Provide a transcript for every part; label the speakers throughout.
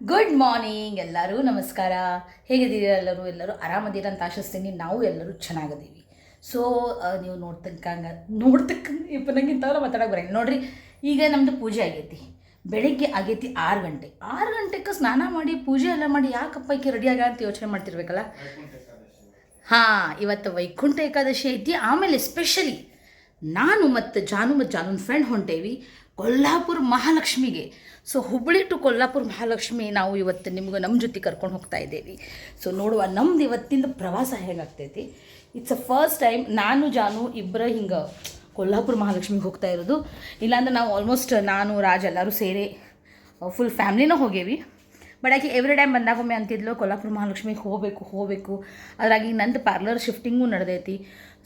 Speaker 1: Good morning ಎಲ್ಲರೂ ನಮಸ್ಕಾರ. ಹೇಗಿದ್ದೀರಾ ಎಲ್ಲರೂ? ಎಲ್ಲರೂ ಆರಾಮದಿರ ಅಂತ ಆಶಿಸ್ತೀನಿ. ನಾವು ಎಲ್ಲರೂ ಚೆನ್ನಾಗಿದ್ದೀವಿ ಸೊ ನೀವು ನೋಡ್ತಕ್ಕಂಗ ನೋಡ್ತಕ್ಕಂಗೆ ಇಪ್ಪ ನಂಗೆ ಇಂಥವೆಲ್ಲ ಮಾತಾಡಕ್ಕೆ ಬರಂಗಿಲ್ಲ. ನೋಡ್ರಿ, ಈಗ ನಮ್ಮದು ಪೂಜೆ ಆಗೈತಿ. ಬೆಳಿಗ್ಗೆ ಆಗೈತಿ ಆರು ಗಂಟೆ. ಆರು ಗಂಟೆಗೆ ಸ್ನಾನ ಮಾಡಿ, ಪೂಜೆ ಎಲ್ಲ ಮಾಡಿ ಯಾಕಪ್ಪ ಈಕೆ ರೆಡಿ ಆಗ ಅಂತ ಯೋಚನೆ ಮಾಡ್ತಿರ್ಬೇಕಲ್ಲ? ಹಾಂ, ಇವತ್ತು ವೈಕುಂಠ ಏಕಾದಶಿ ಐತಿ. ಆಮೇಲೆ ಸ್ಪೆಷಲಿ ನಾನು ಮತ್ತು ಜಾನು ಮತ್ತು ಜಾನುನ್ ಫ್ರೆಂಡ್ ಹೊಂಟೇವಿ. ಕೊಲ್ಲಾಪುರ ಮಹಾಲಕ್ಷ್ಮಿಗೆ. ಸೊ ಹುಬ್ಬಳ್ಳಿ ಟು ಕೊಲ್ಲಾಪುರ ಮಹಾಲಕ್ಷ್ಮಿ ನಾವು ಇವತ್ತು ನಿಮ್ಗೆ ನಮ್ಮ ಜೊತೆ ಕರ್ಕೊಂಡು ಹೋಗ್ತಾ ಇದ್ದೇವೆ. ಸೊ ನೋಡುವ ನಮ್ದು ಇವತ್ತಿಂದ ಪ್ರವಾಸ ಹೇಗಾಗ್ತೈತಿ? ಇಟ್ಸ್ ಅ ಫಸ್ಟ್ ಟೈಮ್ ನಾನು, ಜಾನು ಇಬ್ಬರ ಹಿಂಗೆ ಕೊಲ್ಲಾಪುರ ಮಹಾಲಕ್ಷ್ಮಿಗೆ ಹೋಗ್ತಾ ಇರೋದು. ಇಲ್ಲಾಂದ್ರೆ ನಾವು ಆಲ್ಮೋಸ್ಟ್ ನಾನು, ರಾಜ್ ಎಲ್ಲರೂ ಸೇರಿ ಫುಲ್ ಫ್ಯಾಮ್ಲಿನೂ ಹೋಗೇವಿ. ಬಟ್ ಆಕೆ ಎವ್ರಿ ಟೈಮ್ ಬಂದಾಗೊಮ್ಮೆ ಅಂತಿದ್ಲು, ಕೊಲ್ಲಾಪುರ ಮಹಾಲಕ್ಷ್ಮಿಗೆ ಹೋಗಬೇಕು ಹೋಗಬೇಕು. ಅದ್ರಾಗಿ ನಂದು ಪಾರ್ಲರ್ ಶಿಫ್ಟಿಂಗೂ ನಡೆದೈತಿ.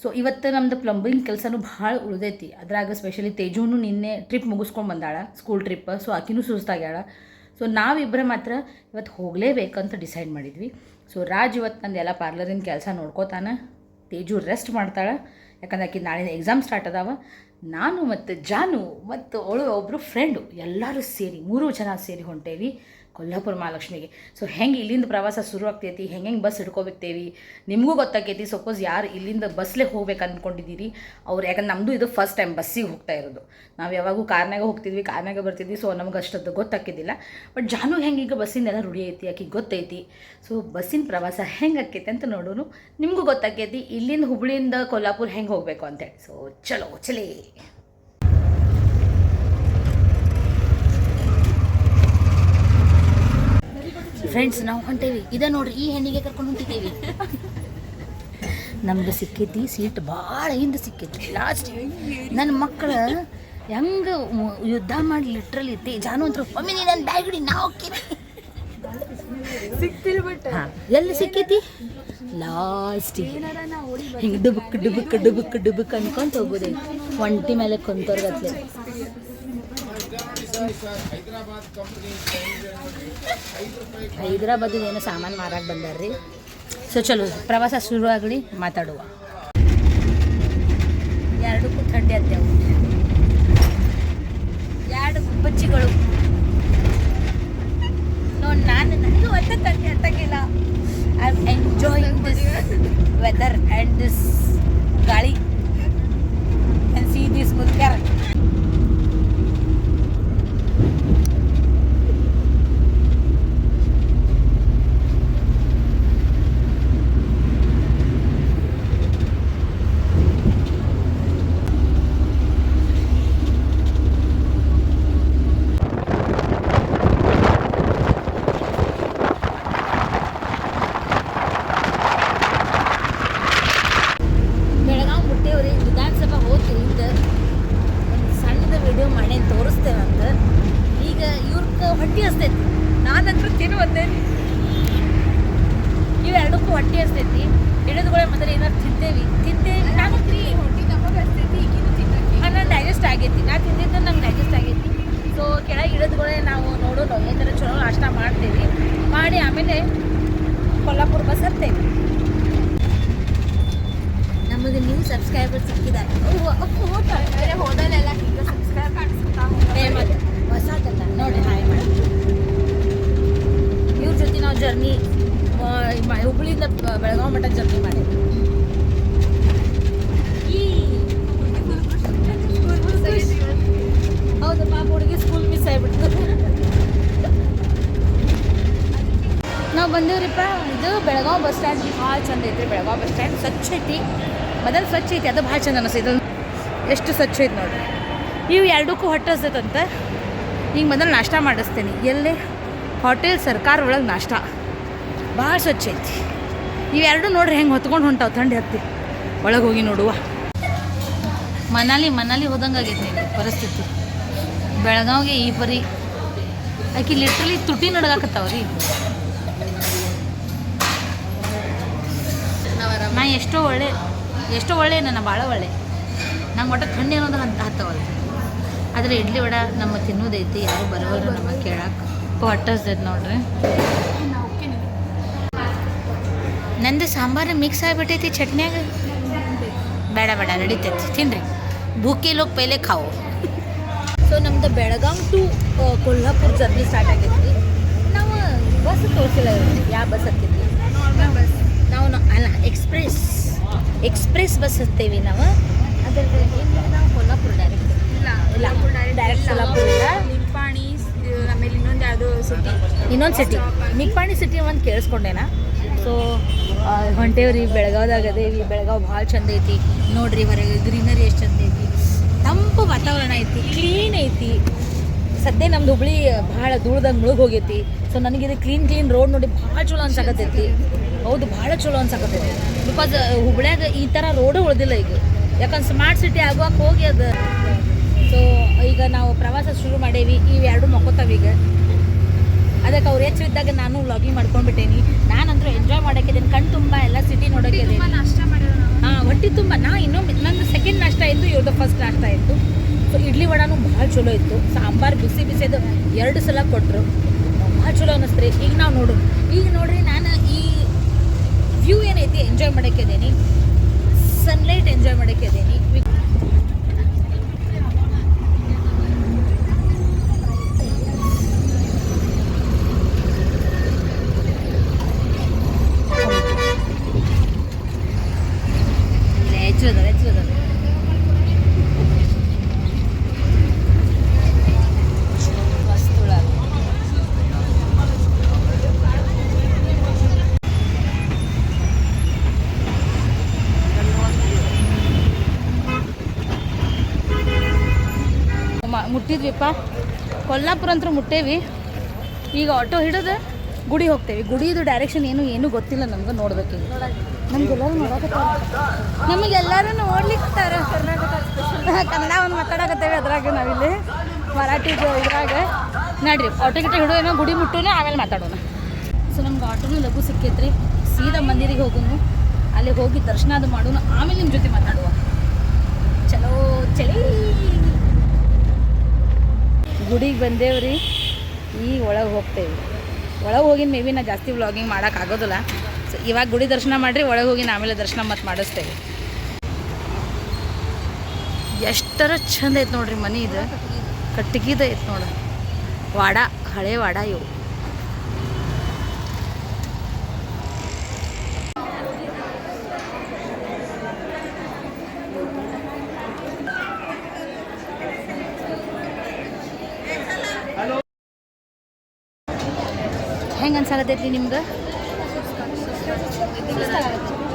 Speaker 1: ಸೊ ಇವತ್ತು ನಮ್ದು ಪ್ಲಂಬಿಂಗ್ ಕೆಲಸನೂ ಭಾಳ ಉಳಿದೈತಿ. ಅದ್ರಾಗ ಸ್ಪೆಷಲಿ ತೇಜೂನು ನಿನ್ನೆ ಟ್ರಿಪ್ ಮುಗಿಸ್ಕೊಂಡು ಬಂದಾಳ ಸ್ಕೂಲ್ ಟ್ರಿಪ್ ಸೊ ಆಕಿನೂ ಸುಸ್ತಾಗ್ಯಾಳ. ಸೊ ನಾವಿಬ್ಬರ ಮಾತ್ರ ಇವತ್ತು ಹೋಗಲೇಬೇಕಂತ ಡಿಸೈಡ್ ಮಾಡಿದ್ವಿ. ಸೊ ರಾಜ್ ಇವತ್ತು ನಂದು ಎಲ್ಲ ಪಾರ್ಲರಿನ ಕೆಲಸ ನೋಡ್ಕೋತಾನೆ. ತೇಜು ರೆಸ್ಟ್ ಮಾಡ್ತಾಳೆ. ಯಾಕಂದ್ರೆ ಆಕಿ ನಾಳೆ ಎಕ್ಸಾಮ್ ಸ್ಟಾರ್ಟ್ ಅದಾವ. ನಾನು ಮತ್ತು ಜಾನು ಮತ್ತು ಅವಳು ಒಬ್ಬರು ಫ್ರೆಂಡು ಎಲ್ಲರೂ ಸೇರಿ ಮೂರು ಜನ ಸೇರಿ ಹೊಂಟೇವಿ. ಕೊಲ್ಲಾಪುರ ಮಹಾಲಕ್ಷ್ಮಿಗೆ. ಸೊ ಹೆಂಗೆ ಇಲ್ಲಿಂದ ಪ್ರವಾಸ ಶುರು ಆಗ್ತೈತಿ? ಹೆಂಗೆ ಹೆಂಗೆ ಬಸ್ ಹಿಡ್ಕೋಬೇಕ್ತೇವಿ ನಿಮಗೂ ಗೊತ್ತಾಕೈತಿ. ಸಪೋಸ್ ಯಾರು ಇಲ್ಲಿಂದ ಬಸ್ಲೇ ಹೋಗ್ಬೇಕು ಅಂದ್ಕೊಂಡಿದ್ದೀರಿ ಅವ್ರು ಯಾಕಂದ್ರೆ ನಮ್ಮದು ಇದು ಫಸ್ಟ್ ಟೈಮ್ ಬಸ್ಸಿಗೆ ಹೋಗ್ತಾ ಇರೋದು. ನಾವು ಯಾವಾಗೂ ಕಾರ್ನಾಗ ಹೋಗ್ತಿದ್ವಿ ಕಾರ್ನಾಗ ಬರ್ತಿದ್ವಿ ಸೊ ನಮ್ಗೆ ಅಷ್ಟದ್ದು ಗೊತ್ತಾಕಿದ್ದಿಲ್ಲ ಬಟ್ ಜಾನು ಹೆಂಗೆ ಈಗ ಬಸ್ಸಿಂದೆಲ್ಲ ರೂಢಿ ಐತಿ, ಆಕಿಗೆ ಗೊತ್ತೈತಿ. ಸೊ ಬಸ್ಸಿನ ಪ್ರವಾಸ ಹೆಂಗೆ ಆಕೈತಿ ಅಂತ ನೋಡೋನು ನಿಮಗೂ ಗೊತ್ತಾಕೈತಿ. ಇಲ್ಲಿಂದ ಹುಬ್ಳಿಯಿಂದ ಕೊಲ್ಲಾಪುರ ಹೆಂಗೆ ಹೋಗಬೇಕು ಅಂತೇಳಿ ಸೊ ಚಲೋ, ಚಲೇ. ಫ್ರೆಂಡ್ಸ್ ನಾವು ಹೊಂಟೇವಿ. ಇದ ನೋಡ್ರಿ ಈ ಹೆಣ್ಣಿಗೆ ಕರ್ಕೊಂಡು ಹೊಂಟಿದ್ದೀವಿ ನಮ್ಗೆ ಸಿಕ್ಕೈತಿ ಸೀಟ್ ಭಾಳ ಹಿಂದೆ ಸಿಕ್ಕೈತಿ. ಲಾಸ್ಟ್ ನನ್ನ ಮಕ್ಕಳು ಹೆಂಗೆ ಯುದ್ಧ ಮಾಡಿ ಲಿಟ್ರಲ್ಲಿ ಇತ್ತು ಜಾನು ಅಂತ ಒಮ್ಮೆ ನೀ ನನ್ನ ಬ್ಯಾಗ್ ಹಿಡಿ ನಾವು ಹೋಗ್ತೀನಿ
Speaker 2: ಬಟ್
Speaker 1: ಎಲ್ಲಿ ಸಿಕ್ಕೈತಿ? ಲಾಸ್ಟ್ ಹಿಂಗೆ ಡುಬುಕ್ ಡುಬುಕ್ ಡುಬುಕ್ ಡುಬುಕ್ ಅನ್ಕೊಂತ ಹೋಗೋದೈತಿ ಒಂಟಿ ಮೇಲೆ ಕುಂತವ್ರಗತ್ಲೆ ಹೈದ್ರಾಬಾದ್ ಏನೋ ಸಾಮಾನು ಮಾರಾಕ್ ಬಂದಾರ್ರಿ. ಸೊ ಚಲೋ, ಪ್ರವಾಸ ಶುರು ಆಗಲಿ, ಮಾತಾಡುವ. ಎರಡಕ್ಕೂ ಥಂಡಿ ಅತ್ಯಾವು ಎರಡು ಬಚ್ಚಿಗಳು ನೋಡಿ ನಾನು ನನಗೂ ಒಟ್ಟ ಥಂಡಿ ಹತ್ತಕ್ಕಿಲ್ಲ I am enjoying this weather and this ಗಾಳಿ. ಆ್ಯಂಡ್ ಸಿ ದಿಸ್ ಮುಲ್ಕ್ಯಾರ್ ಹೊಟ್ಟೆ ಹಸ್ತೈತಿ ನಾನಂತೂ ತಿನ್ನುವಂತೆ. ಇವೆರಡಕ್ಕೂ ಹೊಟ್ಟೆ ಹಸ್ತೈತಿ ಹಿಡಿದುಗಳೇ ಮೊದಲು ಏನಾರು ತಿಂತೇವಿ. ತಿಂತೇವಿ. ನಾನು ನಾನು ಡೈಜೆಸ್ಟ್ ಆಗೈತಿ. ನಾ ತಿಂದಿದ್ದು ನಂಗೆ ಡೈಜೆಸ್ಟ್ ಆಗೈತಿ. ಸೊ ಕೆಳಗೆ ಇಳಿದುಗಳೇ ನಾವು ನೋಡೋದು. ಈ ಥರ ಚಲೋ ನಾಷ್ಟ ಮಾಡ್ತೇವೆ. ಮಾಡಿ ಆಮೇಲೆ ಕೊಲ್ಲಾಪುರ ಬಸ್ ಹತ್ತೇವೆ. ನಮಗೆ ನೀವು ಸಬ್ಸ್ಕ್ರೈಬರ್ ಸಿಕ್ಕಿದ್ದಾರೆ.
Speaker 2: ಹೋದಲ್ಲೆಲ್ಲ ಸಬ್ಸ್ಕ್ರೈಬ್ ಮಾಡಿಸ್ತಾ
Speaker 1: ಹೊಸದಲ್ಲ. ನೋಡಿ, ಹಾಯ್ ಮಾಡಿ. ಇವ್ರ ಜೊತೆ ನಾವು ಜರ್ನಿ ಹುಬ್ಳಿಯಿಂದ ಬೆಳಗಾವಿ ಮಟ್ಟ ಜರ್ನಿ ಮಾಡಿ ಹೌದು, ಪಾಪ ಹುಡುಗಿ ಸ್ಕೂಲ್ ಮಿಸ್ ಆಗಿಬಿಡ್ತು ನಾವು ಬಂದೇವ್ರಿಪ್ಪ, ಇದು ಬೆಳಗಾವಿ ಬಸ್ ಸ್ಟ್ಯಾಂಡ್. ಭಾಳ ಚಂದ ಐತ್ರಿ ಬೆಳಗಾವಿ ಬಸ್ ಸ್ಟ್ಯಾಂಡ್. ಸ್ವಚ್ಛ ಐತಿ. ಮೊದಲು ಸ್ವಚ್ಛ ಐತಿ, ಅದು ಭಾಳ ಚಂದ ಅನಿಸ್ತೈತೆ ಎಷ್ಟು ಸ್ವಚ್ಛ ಐತಿ ನೋಡ್ರಿ. ಇವು ಎರಡಕ್ಕೂ ಹೊಟ್ಟೆ ಹಸ್ತೈತಂತ ಈಗ ಮೊದಲು ನಾಷ್ಟ ಮಾಡಿಸ್ತೀನಿ. ಎಲ್ಲೇ ಹೋಟೆಲ್ ಸರ್ಕಾರ ಒಳಗೆ ನಾಷ್ಟ. ಭಾಳ ಸ್ವಚ್ಛ ಐತಿ. ಇವೆರಡು ನೋಡ್ರಿ ಹೆಂಗೆ ಹೊತ್ಕೊಂಡು ಹೊಂಟಾವ ಥಂಡಿ ಹತ್ತಿ. ಒಳಗೆ ಹೋಗಿ ನೋಡುವ. ಮನಾಲಿ ಮನಾಲಿ ಹೋದಂಗೆ ಆಗೈತಿ ನಿಂಗೆ ಪರಿಸ್ಥಿತಿ. ಬೆಳಗಾವಿಗೆ ಈ ಪರಿ ಆಕೆ ಲಿಟ್ರಲಿ ತುಟಿ ನಡಗಾಕತ್ತಾವ್ರಿ ನಾ ಎಷ್ಟೋ ಒಳ್ಳೆ ಎಷ್ಟೋ ಒಳ್ಳೆ ನನ್ನ ಭಾಳ ಒಳ್ಳೆ. ನಂಗೆ ಒಟ್ಟು ಥಂಡಿ ಅನ್ನೋದು ಅಂತ ಹತ್ತವಲ್ಲ ಆದರೆ ಇಡ್ಲಿ ವಡ ನಮ್ಮ ತಿನ್ನೋದೈತಿ ಯಾರು ಬರೋಲ್ಲ ನಮ್ಮ ಕೇಳಕ್ಕೆ ಇದೆ ನೋಡ್ರಿ. ನಂದು ಸಾಂಬಾರು ಮಿಕ್ಸ್ ಆಗಿಬಿಟ್ಟೈತಿ ಚಟ್ನ್ಯಾಗ. ಬೇಡ ಬೇಡ ನಡೀತೈತಿ ತಿನ್ರಿ. ಭೂಕಿ ಲೋಕ್ ಪೈಲೆ ಖಾವು. ಸೊ ನಮ್ದು Belgaum to Kolhapur journey start ಆಗೈತಿ ನಾವು ಬಸ್ ತೋರಿಸಿಲ್ಲ ಯಾವ ಬಸ್ ಹತ್ತಿದ್ವಿ? ನಾವು ನ- ಅಲ್ಲ ಎಕ್ಸ್ಪ್ರೆಸ್ ಎಕ್ಸ್ಪ್ರೆಸ್ ಬಸ್ ಹತ್ತೇವಿ ನಾವು. ಅದರಲ್ಲಿ ನಾವು ಕೊಲ್ಲಾಪುರ ಡೈರೆಕ್ಟ್
Speaker 2: ಇಲ್ಲ.
Speaker 1: ಇಲ್ಲ, ಇಲ್ಲ.
Speaker 2: ನಿಪ್ಪಾಣಿ ಆಮೇಲೆ ಇನ್ನೊಂದು ಯಾವುದೋ ಸಿಟಿ
Speaker 1: ಇನ್ನೊಂದು ಸಿಟಿ ನಿಪ್ಪಾಣಿ ಸಿಟಿ ಒಂದು ಕೇಳಿಸ್ಕೊಂಡೇನ? ಸೊ ಹೊಂಟೇವ್ರಿ ಬೆಳಗಾವ್ದಾಗ ಅದೇವಿ ಬೆಳಗಾವ್ ಭಾಳ ಚಂದ ಐತಿ. ನೋಡ್ರಿ ಹೊರಗೆ ಗ್ರೀನರಿ ಎಷ್ಟು ಚಂದ ಐತಿ. ತಂಪು ವಾತಾವರಣ ಐತಿ. ಕ್ಲೀನ್ ಐತಿ. ಸದ್ಯ ನಮ್ದು ಹುಬ್ಳಿ ಭಾಳ ಧೂಳ್ದಂಗೆ ಮುಳುಗ್ ಹೋಗೈತಿ. ಸೊ ನನಗೆ ಇದು ಕ್ಲೀನ್ ಕ್ಲೀನ್ ರೋಡ್ ನೋಡಿ ಭಾಳ ಚಲೋ ಅನ್ಸಕತ್ತೈತಿ. ಹೌದು ಭಾಳ ಚಲೋ ಅನ್ಸಕತ್ತೈತಿ. ಬಿಕಾಸ್ ಹುಬ್ಳ್ಯಾಗ ಈ ಥರ ರೋಡು ಉಳ್ದಿಲ್ಲ ಈಗ. ಯಾಕಂದ್ರೆ ಸ್ಮಾರ್ಟ್ ಸಿಟಿ ಆಗುವಾಗ ಹೋಗಿ ಅದು ಸೊ ಈಗ ನಾವು ಪ್ರವಾಸ ಶುರು ಮಾಡೇವಿ ಇವೆರಡು ಮಕ್ಕೋತಾವ ಈಗ. ಅದಕ್ಕೆ ಅವ್ರು ಹೆಚ್ಚಿದ್ದಾಗ ನಾನು ವ್ಲಾಗಿಂಗ್ ಮಾಡ್ಕೊಂಡ್ಬಿಟ್ಟೇನಿ. ನಾನಂತೂ ಎಂಜಾಯ್ ಮಾಡೋಕ್ಕಿದ್ದೀನಿ ಕಣ್ ತುಂಬ ಎಲ್ಲ ಸಿಟಿ ನೋಡೋಕೆ
Speaker 2: ತುಂಬ ನಾಷ್ಟ ಮಾಡಿದ್ರು ನಾವು.
Speaker 1: ಹಾಂ ಹೊಟ್ಟಿ ತುಂಬ ನಾ ಇನ್ನೊಮ್ಮೆ ನಂದು ಸೆಕೆಂಡ್ ನಾಷ್ಟ ಇತ್ತು ಇವ್ರದ್ದು ಫಸ್ಟ್ ನಾಷ್ಟ ಇತ್ತು ಸೊ ಇಡ್ಲಿ ವಡಾನು ಭಾಳ ಚಲೋ ಇತ್ತು. ಸಾಂಬಾರು ಬಿಸಿ ಬಿಸಿದು ಎರಡು ಸಲ ಕೊಟ್ಟರು ಭಾಳ ಚಲೋ ಅನ್ನಿಸ್ತ್ರಿ. ಈಗ ನಾವು ನೋಡು ಈಗ ನೋಡ್ರಿ ನಾನು ಈ ವ್ಯೂ ಏನೈತಿ ಎಂಜಾಯ್ ಮಾಡೋಕ್ಕಿದ್ದೀನಿ ಸನ್ಲೈಟ್ ಎಂಜಾಯ್ ಮಾಡೋಕ್ಕಿದ್ದೀನಿ ಹೆಚ್ಚು ಅದ ಹೆಚ್ಚು ಅದ ವಸ್ತುಳ ಮುಟ್ಟಿದ್ವಿಪ್ಪ. ಕೊಲ್ಲಾಪುರ ಅಂತೂ ಮುಟ್ಟೇವಿ. ಈಗ ಆಟೋ ಹಿಡಿದು ಗುಡಿ ಹೋಗ್ತೇವೆ. ಗುಡಿದು ಡೈರೆಕ್ಷನ್ ಏನು ಏನು ಗೊತ್ತಿಲ್ಲ ನಮ್ಗೆ ನೋಡ್ಬೇಕೀಗ ನಮ್ಗೆಲ್ಲರೂ ನೋಡಕತ್ತಾರ. ನಮಗೆಲ್ಲರೂ ನೋಡ್ಲಿಕ್ತಾರ. ಕರ್ನಾಟಕ ಕನ್ನಡ ಒಂದು ಮಾತಾಡಕತ್ತೇವೆ ಅದ್ರಾಗ ನಾವಿಲ್ಲಿ. ಮರಾಠಿ ಇದ್ರಾಗ. ನಡ್ರಿ ಆಟೋ ಗಿಟ ಏನೋ ಗುಡಿ ಮುಟ್ಟೋಣ ಆಮೇಲೆ ಮಾತಾಡೋಣ. ಸೊ ನಮ್ಗೆ ಆಟೋನು ಲಘು ಸಿಕ್ಕೈತ್ರಿ. ಸೀದಾ ಮಂದಿರಿಗೆ ಹೋಗೋನು. ಅಲ್ಲಿ ಹೋಗಿ ದರ್ಶನ ಅದು ಮಾಡೋಣ ಆಮೇಲೆ ನಿಮ್ಮ ಜೊತೆ ಮಾತಾಡುವ. ಚಲೋ ಚಳಿ. ಗುಡಿಗೆ ಬಂದೇವ್ರಿ ಈಗ ಒಳಗೆ ಹೋಗ್ತೇವೆ. ಒಳಗೆ ಹೋಗಿನ ಮೇ ಬಿ ನಾ ಜಾಸ್ತಿ ವ್ಲಾಗಿಂಗ್ ಮಾಡೋಕ್ಕಾಗೋದಿಲ್ಲ ಸೊ, ಇವಾಗ ಗುಡಿ ದರ್ಶನ ಮಾಡಿರಿ, ಒಳಗೆ ಹೋಗಿ ಆಮೇಲೆ ದರ್ಶನ ಮತ್ತು ಮಾಡಿಸ್ತೇವೆ. ಎಷ್ಟರ ಚಂದ ಐತೆ ನೋಡ್ರಿ ಮನೆ ಇದು. ಕಟ್ಟಿಗೆದ ಐತೆ ನೋಡಿ. ವಾಡ, ಹಳೆ ವಾಡ ಇವು. ಹೆಂಗೆ ಅನ್ಸಾಕತ್ತೈತಿ ನಿಮ್ಗೆ?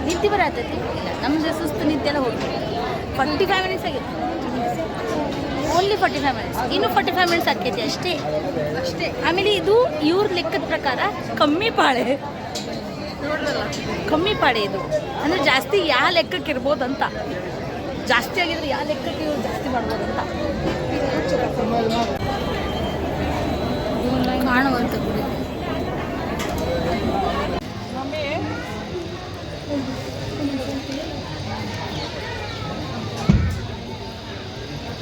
Speaker 1: ನಿಂತಿ ಬರತೈತಿ? ಇಲ್ಲ ನಮ್ದು ಸುಸ್ತು ನಿತ್ಯ ಎಲ್ಲ ಹೋಗಿ ಫಾರ್ಟಿ ಫೈವ್ ಮಿನಿಟ್ಸ್ ಆಗಿತ್ತು. ಓನ್ಲಿ ಫಾರ್ಟಿ ಫೈವ್ ಮಿನಿಟ್ಸ್ ಇನ್ನೂ ಫಾರ್ಟಿ ಫೈವ್ ಮಿನಿಟ್ಸ್ ಆಕೈತಿ ಅಷ್ಟೇ. ಅಷ್ಟೇ. ಆಮೇಲೆ ಇದು ಇವ್ರ ಲೆಕ್ಕದ ಪ್ರಕಾರ ಕಮ್ಮಿ ಪಾಳೆ. ಕಮ್ಮಿ ಪಾಳೆ ಇದು. ಅಂದ್ರೆ ಜಾಸ್ತಿ ಯಾವ ಲೆಕ್ಕಕ್ಕೆ ಇರ್ಬೋದು ಅಂತ ಜಾಸ್ತಿ ಆಗಿದ್ರೆ ಯಾವ ಲೆಕ್ಕಕ್ಕೆ ಇವ್ರು ಜಾಸ್ತಿ ಮಾಡ್ಬೋದು ಅಂತ ಕಾಣುವಂಥ ಗುಡಿ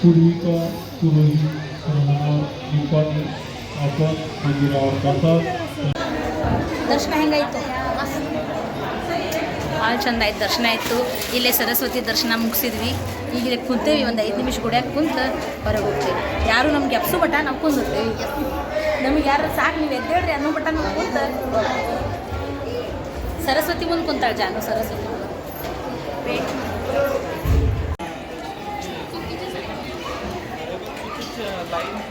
Speaker 3: पूर्विका पुरोहित सर्वांना निपाणी आपण मंदिरावर जातात
Speaker 1: ದರ್ಶನ ಹೆಂಗಾಯ್ತು ಭಾಳ ಚಂದ ಆಯ್ತು ದರ್ಶನ ಆಯಿತು ಇಲ್ಲೇ ಸರಸ್ವತಿ ದರ್ಶನ ಮುಗಿಸಿದ್ವಿ ಈಗ ಇಲ್ಲಿ ಕುಂತೇವಿ ಒಂದು ಐದು ನಿಮಿಷ ಗುಡಿಯಾಗ ಕುಂತು ಹೊರಗೆ ಹೋಗ್ತೇವೆ ಯಾರು ನಮ್ಗೆ ಎಪ್ಸು ಮಟ ನಾವು ಕುಂದಿರ್ತೇವೆ ನಮಗೆ ಯಾರು ಸಾಕು ನೀವು ಎದ್ದೇಳ್ರಿ ಅನ್ನೋ ಮಟ ನಾವು ಕುಂತ ಸರಸ್ವತಿ ಮುಂದೆ ಕುಂತಾಳೆ ಜಾನು ಸರಸ್ವತಿ ವೇಟ್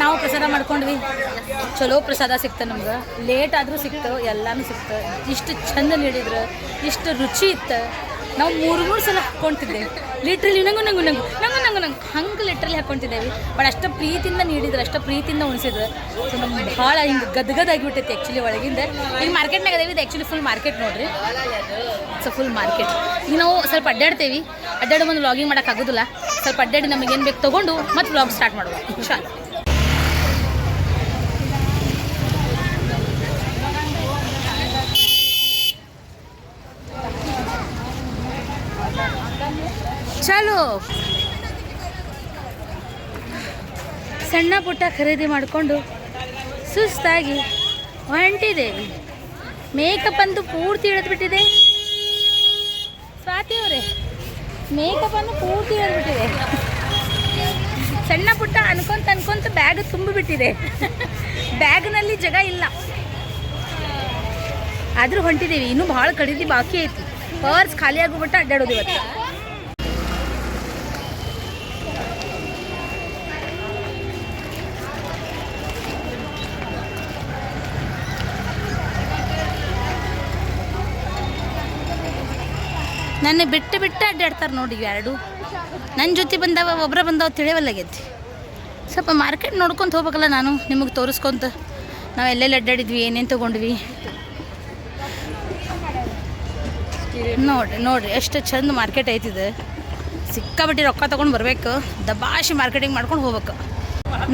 Speaker 1: ನಾವು ಪ್ರಸಾದ ಮಾಡ್ಕೊಂಡ್ವಿ. ಚಲೋ ಪ್ರಸಾದ ಸಿಕ್ತ ನಮ್ಗೆ. ಲೇಟ್ ಆದರೂ ಸಿಕ್ತು, ಎಲ್ಲನೂ ಸಿಕ್ತು. ಇಷ್ಟು ಚಂದ ನೀಡಿದ್ರು, ಇಷ್ಟು ರುಚಿ ಇತ್ತು. ನಾವು ಮೂರು ಮೂರು ಸಲ ಹಾಕ್ಕೊಂತಿದ್ದೇವೆ ಲಿಟ್ರಲಿ ನಂಗು ನಂಗು ನಂಗು ನಂಗು ನಂಗು ನಂಗೆ, ಹಂಗೆ ಲಿಟ್ರಲಿ ಹಾಕ್ಕೊಂತಿದ್ದೇವೆ. ಬಟ್ ಅಷ್ಟು ಪ್ರೀತಿಯಿಂದ ನೀಡಿದ್ರು, ಅಷ್ಟು ಪ್ರೀತಿಯಿಂದ ಉಣಿಸಿದ್ರು. ಸೊ ನಮ್ಗೆ ಭಾಳ ಹಿಂಗೆ ಗದ್ಗದಾಗಿಬಿಟ್ಟೈತಿ ಆ್ಯಕ್ಚುಲಿ ಒಳಗಿಂದ. ಈಗ ಮಾರ್ಕೆಟ್ನಾಗ ಅದೇವಿ ಇದು ಆ್ಯಕ್ಚುಲಿ ಫುಲ್ ಮಾರ್ಕೆಟ್ ನೋಡ್ರಿ. ಸೊ ಫುಲ್ ಮಾರ್ಕೆಟ್ ಈಗ ನಾವು ಸ್ವಲ್ಪ ಅಡ್ಡಾಡ್ತೇವೆ. ಅಡ್ಡಾಡೋ ಒಂದು ವ್ಲಾಗಿಂಗ್ ಮಾಡೋಕ್ಕಾಗೋದಿಲ್ಲ ಸ್ವಲ್ಪ ಅಡ್ಡಾಡಿ ನಮಗೇನು ಬೇಕು ತೊಗೊಂಡು ಮತ್ತು ವ್ಲಾಗ್ ಸ್ಟಾರ್ಟ್ ಮಾಡುವ. ಇನ್ಶಾಲ್ಲ ಚಲೋ. ಸಣ್ಣ ಪುಟ್ಟ ಖರೀದಿ ಮಾಡಿಕೊಂಡು ಸುಸ್ತಾಗಿ ಹೊಂಟಿದ್ದೇವೆ ಮೇಕಪ್ ಅಂತೂ ಪೂರ್ತಿ ಇಳಿದ್ಬಿಟ್ಟಿದೆ. ಸ್ವಾತಿ ಅವರೇ ಮೇಕಪ್ ಅನ್ನು ಪೂರ್ತಿ ಇಳಿದ್ಬಿಟ್ಟಿದೆ. ಸಣ್ಣ ಪುಟ್ಟ ಅನ್ಕೊಂತ ಅನ್ಕೊಂತ ಬ್ಯಾಗ್ ತುಂಬಿಬಿಟ್ಟಿದೆ. ಬ್ಯಾಗ್ನಲ್ಲಿ ಜಗ ಇಲ್ಲ. ಆದರೂ ಹೊಂಟಿದ್ದೀವಿ ಇನ್ನೂ ಭಾಳ ಖರೀದಿ ಬಾಕಿ ಐತಿ. ಪರ್ಸ್ ಖಾಲಿ ಆಗೋಗ್ಬಿಟ್ಟು ಅಡ್ಡಾಡೋದು ಇವತ್ತು. ನನ್ನ ಬಿಟ್ಟು ಬಿಟ್ಟು ಅಡ್ಡಾಡ್ತಾರೆ ನೋಡಿ ಎರಡು ನನ್ನ ಜೊತೆ ಬಂದವ ಒಬ್ಬರ ಬಂದವ ತಿಳಿಯವಲ್ಲಾಗೈತಿ ಸ್ವಲ್ಪ ಮಾರ್ಕೆಟ್ ನೋಡ್ಕೊಂತ ಹೋಗ್ಬೇಕಲ್ಲ ನಾನು, ನಿಮಗೆ ತೋರಿಸ್ಕೊಂತ. ನಾವು ಎಲ್ಲೆಲ್ಲಿ ಅಡ್ಡಾಡಿದ್ವಿ, ಏನೇನು ತೊಗೊಂಡ್ವಿ. ನೋಡ್ರಿ ನೋಡ್ರಿ, ಎಷ್ಟು ಚಂದ ಮಾರ್ಕೆಟ್ ಐತಿದೆ. ಸಿಕ್ಕಾಬಿಟ್ಟು ರೊಕ್ಕ ತೊಗೊಂಡು ಬರಬೇಕು. ದಬಾಶಿ ಮಾರ್ಕೆಟಿಂಗ್ ಮಾಡ್ಕೊಂಡು ಹೋಗ್ಬೇಕು.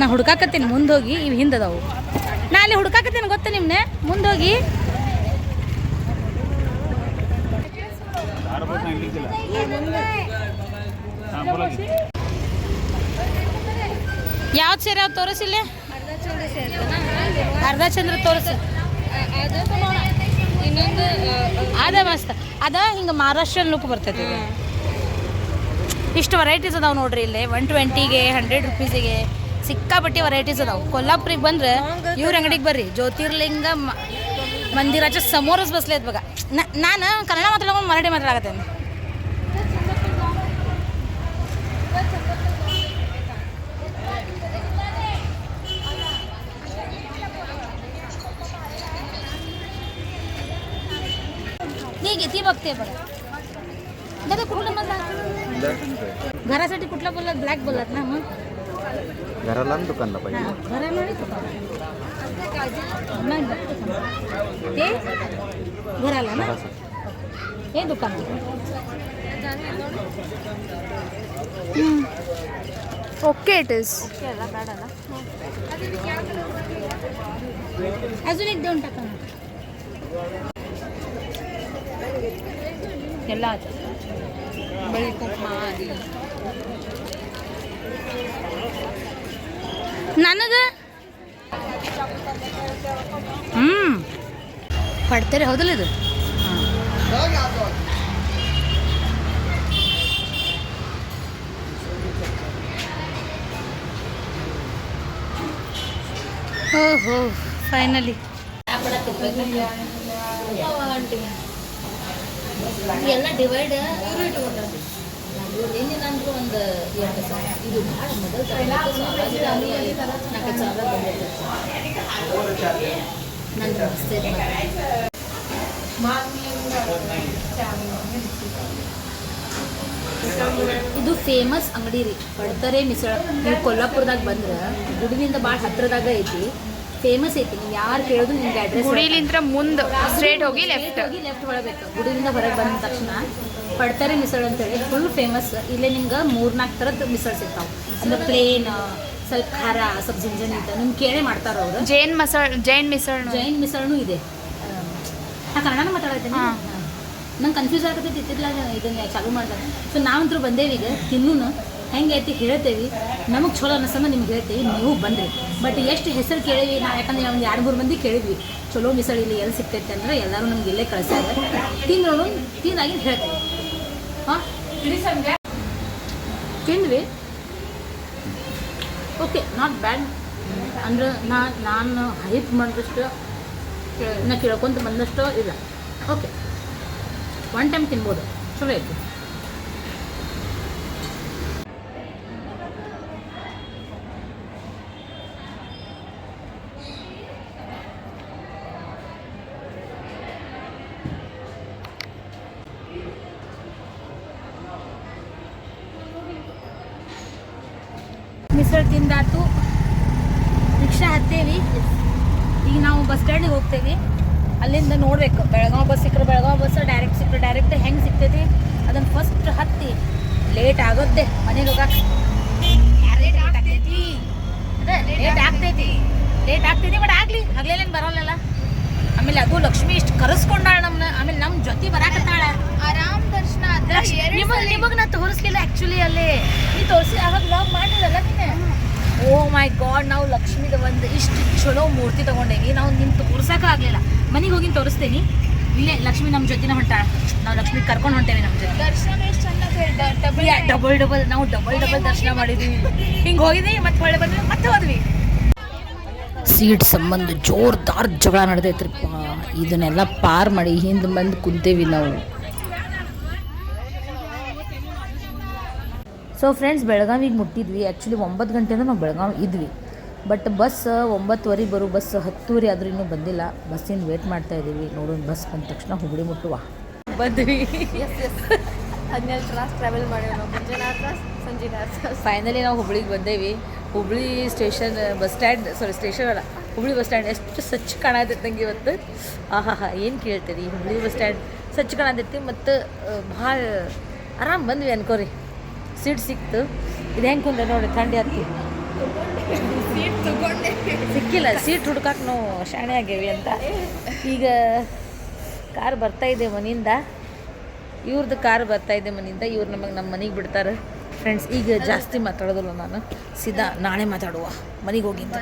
Speaker 1: ನಾ ಹುಡ್ಕಾಕತ್ತೀನಿ, ಮುಂದೆ ಹೋಗಿ, ಇವು ಹಿಂದದವು ನಾ ಅಲ್ಲಿ ಹುಡ್ಕಾಕತ್ತೀನಿ ಗೊತ್ತಾ ನಿಮ್ಮನ್ನೇ ಮುಂದೆ ಹೋಗಿ. ಯಾವ್ದು ಸೀರೆ ಯಾವ್ದು ತೋರಿಸಿಲ್ಲ ಅರ್ಧ ಚಂದ್ರ ತೋರಿಸಿ. ಅದ ಮಸ್ತ್. ಅದ ಹಿಂಗೆ ಮಹಾರಾಷ್ಟ್ರ ಲುಕ್ ಬರ್ತೈತಿ. ಇಷ್ಟು ವೆರೈಟೀಸ್ ಅದಾವೆ ನೋಡ್ರಿ ಇಲ್ಲಿ. ಒನ್ ಟ್ವೆಂಟಿಗೆ ಹಂಡ್ರೆಡ್ ರುಪೀಸಿಗೆ ಸಿಕ್ಕಾಪಟ್ಟಿ ವೆರೈಟೀಸ್ ಅದಾವೆ. ಕೊಲ್ಲಾಪುರಿಗೆ ಬಂದ್ರೆ ಇವ್ರ ಅಂಗಡಿಗೆ ಬರ್ರಿ. ಜ್ಯೋತಿರ್ಲಿಂಗ ಮ- ಮಂದಿರಾಜ ಸಮೋರಸ್ ಬಸ್ಲೆ ಬಗ ನಾನು ಕನ್ನಡ ಮಾತಾಡೋ ಮರಾಠಿ ಮಾತಾಡಕತ್ತೇನೆ. ठीक आहे ती बघते बघा. दादा कुठलं म्हणला घरासाठी कुठला बोललात? ब्लॅक बोललात ना मग?
Speaker 4: घराला दुकानला पाहिजे.
Speaker 1: हां घराला नाही थांबा. ते? घराला ना? हे दुकान.
Speaker 2: ओके इट इज
Speaker 1: अजून एक देऊन टाका ना. ಎಲ್ಲ ಆಯ್ತು.
Speaker 2: ಕುಂಕುಮ ಅದು
Speaker 1: ನನಗೆ? ಹ್ಮ್. ಪಡ್ತಾರೆ ಹೌದಲ್ಲ ಇದು? ಓಹೋ ಫೈನಲಿ ಎಲ್ಲ ಡಿವೈಡ್ ಅಂದ್ರೆ ಒಂದು ಎರಡು ಸಾವಿರ ಇದು ಭಾಳ ಮೊದಲು ನಾಲ್ಕು ಸಾವಿರ ಬಂದಿದೆ ಇದು ಫೇಮಸ್ ಅಂಗಡಿ ರೀ. ಪಡ್ತಾರೆ ಮಿಸಳ. ನೀವು ಕೊಲ್ಲಾಪುರದಾಗ ಬಂದ್ರೆ, ಗುಡಿನಿಂದ ಭಾಳ ಹತ್ರದಾಗ ಐತಿ. ಫೇಮಸ್ ಐತಿ. ನೀವು ಯಾರು ಕೇಳೋದು ನಿಮ್ಗೆ ಅಡ್ರೆಸ್
Speaker 2: ಗುಡಿಲಿಂತ್ರ ಮುಂದೆ ಸ್ಟ್ರೇಟ್ ಹೋಗಿ ಲೆಫ್ಟ್
Speaker 1: ಹೋಗಿ ಲೆಫ್ಟ್ ಒಳಬೇಕು ಗುಡಿಯಿಂದ ಹೊರಗೆ ಬಂದ ತಕ್ಷಣ ಪಡ್ತಾರೆ ಮಿಸಳು ಅಂತೇಳಿ. ಫುಲ್ ಫೇಮಸ್ ಇಲ್ಲೇ ನಿಮ್ಗೆ ಮೂರ್ನಾಲ್ಕು ಥರದ ಮಿಸಳು ಸಿಗ್ತಾವೆ ಅಂದ್ರೆ ಪ್ಲೇನ್ ಸ್ವಲ್ಪ ಖಾರ ಸ್ವಲ್ಪ ಜಿಂಜನ್ ಇದ್ದ ನಿಮ್ಗೆ ಕೇಳೇ ಮಾಡ್ತಾರ ಅವರು.
Speaker 2: ಜೈನ್ ಮಸಾಲ ಜೈನ್ ಮಿಸಳು
Speaker 1: ಜೈನ್ ಮಿಸಳ್ನೂ ಇದೆ. ಹಾಂ ಕನ್ನಡನ ಮಾತಾಡತ್ತೀನಿ. ನಂಗೆ ಕನ್ಫ್ಯೂಸ್ ಆಗತೈತಿ ಇತ್ತಿದ್ಲಾಗ ಇದನ್ನ ಚಾಲು ಮಾಡ್ತಾರೆ ಸೊ ನಾವಂತರೂ ಬಂದೇವಿ ಈಗ. ತಿನ್ನೂನು. ಹೆಂಗೆ ಐತಿ ಹೇಳ್ತೇವಿ ನಮಗೆ ಚಲೋ ಅನ್ನಿಸ್ತಂದ್ರೆ ನಿಮ್ಗೆ ಹೇಳ್ತೇವೆ. ನೀವು ಬನ್ನಿರಿ ಬಟ್ ಎಷ್ಟು ಹೆಸರು ಕೇಳಿ ನಾವು ಯಾಕಂದ್ರೆ ಒಂದು ಎರಡು, ಮೂರು ಮಂದಿ ಕೇಳಿದ್ವಿ. ಚಲೋ ಮಿಸಳು ಇಲ್ಲಿ ಎಲ್ಲಿ ಸಿಗ್ತೈತೆ ಅಂದ್ರೆ ಎಲ್ಲರೂ ನಮ್ಗೆ ಇಲ್ಲೇ ಕಳಿಸ್ಯಾರ. ತಿಂದ್ರು ತಿಂದಾಗಿ ಹೇಳ್ತೇವೆ ಹಾಂ? ತಿಂದ್ವಿ. ಓಕೆ ನಾಟ್ ಬ್ಯಾಡ್ ಅಂದ್ರೆ ನಾ, ನಾನು ಹೈಪ್ ಮಾಡಿದಷ್ಟು ನಾ ಕೇಳ್ಕೊಂತ ಬಂದಷ್ಟು ಇಲ್ಲ. ಓಕೆ ಒನ್ ಟೈಮ್ ತಿನ್ಬೋದು. ಚಲೋ ಐತಿ. ಮಿಸಳು ತಿಂದಾತು ರಿಕ್ಷಾ ಹತ್ತೇವಿ. ಈಗ ನಾವು ಬಸ್ ಸ್ಟ್ಯಾಂಡಿಗೆ ಹೋಗ್ತೇವಿ. ಅಲ್ಲಿಂದ ನೋಡ್ಬೇಕು. ಬೆಳಗಾವಿ ಬಸ್ ಸಿಕ್ಕರೆ ಬೆಳಗಾವಿ ಬಸ್ ಡೈರೆಕ್ಟ್ ಸಿಕ್ಕರೆ ಡೈರೆಕ್ಟ್ ಹೆಂಗೆ ಸಿಗ್ತೈತಿ. ಅದನ್ನು ಫಸ್ಟ್ ಹತ್ತಿ. ಲೇಟ್ ಆಗುತ್ತೆ ಮನೆಗೆ ಹೋಗಕ್ಕೆ ಲೇಟ್ ಆಗ್ತೈತಿ. ಲೇಟ್ ಆಗ್ತೈತಿ. ಲೇಟ್ ಆಗ್ತೈತಿ ಬಟ್ ಆಗಲಿ. ಹಗಲೇನೇನು ಬರೋಲ್ಲಲ್ಲ. ಆಮೇಲೆ ಅದು ಲಕ್ಷ್ಮಿ ಇಷ್ಟು ಕರೆಸ್ಕೊಂಡಾಳ ನಮ್ಮನ್ನ ಆಮೇಲೆ ನಮ್ಮ ಜೊತೆ ಬರಾಕತ್ತಾಳ.
Speaker 2: ಆರಾಮ್ ದರ್ಶನ
Speaker 1: ನಿಮಗ್ ನಿಮಗೆ ನಾ ತೋರಿಸ್ಲಿಲ್ಲ ಆ್ಯಕ್ಚುಲಿ ಅಲ್ಲಿ. ನೀ ತೋರಿಸಿ ಆವಾಗ ಲವ್ ಮಾಡಿದಲ್ಲ ನೀನೆ? ಓ ಮೈ ಗಾಡ್ ನಾವು ಲಕ್ಷ್ಮಿದ ಒಂದು ಇಷ್ಟು ಚಲೋ ಮೂರ್ತಿ ತಗೊಂಡೇವಿ ನಾವು ನಿಮ್ ತೋರ್ಸಕ್ಕಾಗಲಿಲ್ಲ ಮನೆಗೆ ಹೋಗಿ ತೋರಿಸ್ತೀನಿ. ಇಲ್ಲೇ ಲಕ್ಷ್ಮಿ ನಮ್ಮ ಜೊತೆನ ಹೊಂಟಾಳ. ನಾವು ಲಕ್ಷ್ಮಿ ಕರ್ಕೊಂಡು ಹೊಂಟೇವಿ ನಮ್ಮ ಜೊತೆ.
Speaker 2: ದರ್ಶನ ಎಷ್ಟು ಚಂದ ಡಬಲ್
Speaker 1: ಡಬಲ್ ನಾವು ಡಬಲ್ ಡಬಲ್ ದರ್ಶನ ಮಾಡಿದ್ವಿ. ಹಿಂಗೆ ಹೋಗಿದ್ವಿ ಮತ್ತೆ ಹೊಳೆ ಬಂದ್ವಿ ಮತ್ತೆ ಹೋದ್ವಿ. ಸೀಟ್ ಸಂಬಂಧ ಜೋರ್ದಾರ್ ಜಗಳ ನಡೆದೈತ್ರಿಪ್ಪ. ಇದನ್ನೆಲ್ಲ ಪಾರ್ ಮಾಡಿ ಹಿಂದೆ ಬಂದು ಕುಂತೇವಿ ನಾವು. ಸೊ ಫ್ರೆಂಡ್ಸ್ ಬೆಳಗಾವಿಗೆ ಮುಟ್ಟಿದ್ವಿ. ಆ್ಯಕ್ಚುಲಿ ಒಂಬತ್ತು ಗಂಟೆಯಿಂದ ನಾವು ಬೆಳಗಾವಿ ಇದ್ವಿ. ಬಟ್ ಬಸ್ ಒಂಬತ್ತುವರೆಗೆ ಬರೋ ಬಸ್ ಹತ್ತುವರೆ ಆದರೂ ಇನ್ನೂ ಬಂದಿಲ್ಲ. ಬಸ್ಸಿಂದ ವೇಟ್ ಮಾಡ್ತಾ ಇದ್ದೀವಿ. ನೋಡೋಣ ಬಸ್ ಬಂದ ತಕ್ಷಣ ಹುಬ್ಳಿ ಮುಟ್ಟುವ. ಬಂದ್ವಿ.
Speaker 2: ಹದಿನೇಳು ತಾಸು ಟ್ರಾವೆಲ್ ನಾವು
Speaker 1: ಫೈನಲಿ ನಾವು ಹುಬ್ಳಿಗೆ ಬಂದೇವಿ. Hubli station bus stand sorry station ಅಲ್ಲ. ಹುಬ್ಳಿ ಬಸ್ ಸ್ಟ್ಯಾಂಡ್ ಎಷ್ಟು ಸ್ವಚ್ಛ ಕಾಣತೈತೆ ನಂಗೆ ಇವತ್ತು. ಆಹಾ ಹಾ ಏನು ಕೇಳ್ತೀರಿ? ಹುಬ್ಳಿ ಬಸ್ ಸ್ಟ್ಯಾಂಡ್ ಸ್ವಚ್ಛ ಕಾಣತೈತಿ ಮತ್ತು ಭಾಳ ಆರಾಮ್ ಬಂದ್ವಿ ಅನ್ಕೋರಿ. ಸೀಟ್ ಸಿಕ್ತು. ಇದು ಹೆಂಗೆ ಕುಂದ ನೋಡಿ ಥಂಡಿ ಹತ್ತಿ. ಸಿಕ್ಕಿಲ್ಲ ಸೀಟ್ ಹುಡ್ಕಕ್ಕೆ ನಾವು ಶಾಣೆ ಆಗೇವಿ ಅಂತ. ಈಗ ಕಾರ್ ಬರ್ತಾ ಇದೆ ಮನೆಯಿಂದ ಇವ್ರದ್ದು ಕಾರ್ ಬರ್ತಾ ಇದೆ ಮನೆಯಿಂದ ಇವ್ರು ನಮಗೆ ನಮ್ಮ ಮನೆಗೆ ಬಿಡ್ತಾರೆ. ಫ್ರೆಂಡ್ಸ್ ಈಗ ಜಾಸ್ತಿ ಮಾತಾಡೋದಿಲ್ಲ ನಾನು. ಸೀದಾ ನಾಳೆ ಮಾತಾಡುವ. ಮನೆಗೆ ಹೋಗಿದ್ದ